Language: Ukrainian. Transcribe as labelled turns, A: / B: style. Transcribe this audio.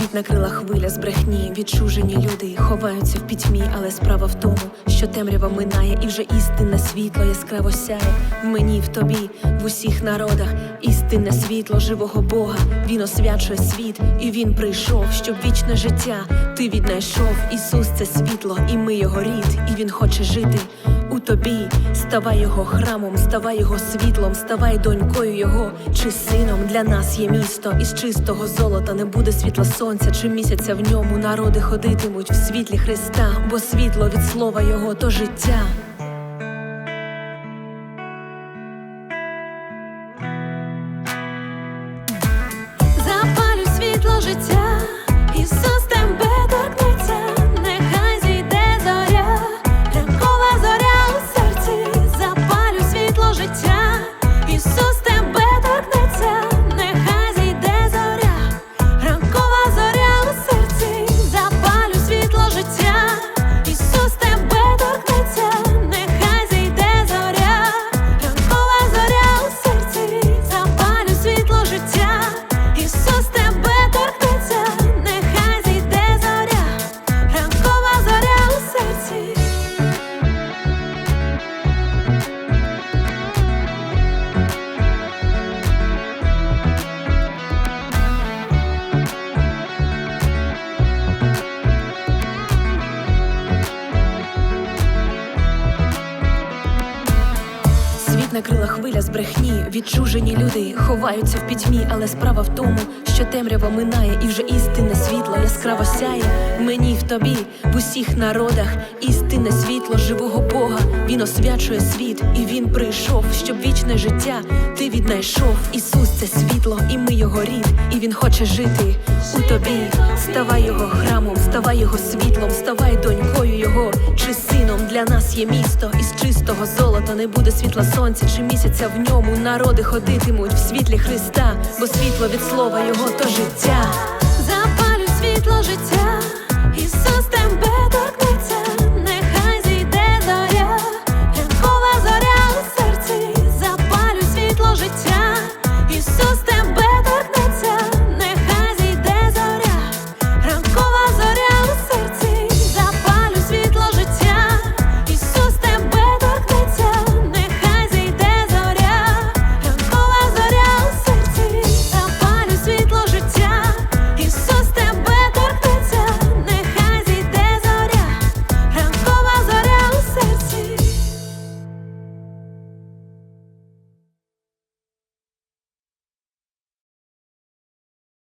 A: Світ накрила хвиля з брехні, відчужені люди ховаються в пітьмі, але справа в тому, що темрява минає, і вже істинне світло яскраво сяє в мені, в тобі, в усіх народах. Істинне світло живого Бога. Він освячує світ, і він прийшов, щоб вічне життя ти віднайшов. Ісус це світло, і ми його рід, і він хоче жити тобі. Ставай його храмом, ставай його світлом, ставай донькою його чи сином. Для нас є місто із чистого золота. Не буде світла сонця чи місяця в ньому. Народи ходитимуть в світлі Христа, бо світло від слова Його то життя. Накрила хвиля з брехні, відчужені люди ховаються в пітьмі, але справа в тому, що темрява минає, і вже істинне світло яскраво сяє мені, в тобі, в усіх народах. Істинне світло живого Бога. Він освячує світ, і він прийшов, щоб вічне життя ти віднайшов. Ісус це світло, і ми його рід, і він хоче жити у тобі. Ставай його храмом, ставай його світлом, ставай донькою його чи сином. Для нас є місто із чистого золота. Не буде світла сонця чи місяця в ньому. Народи ходитимуть в світлі Христа, бо світло від слова його то життя.
B: Запалю світло життя,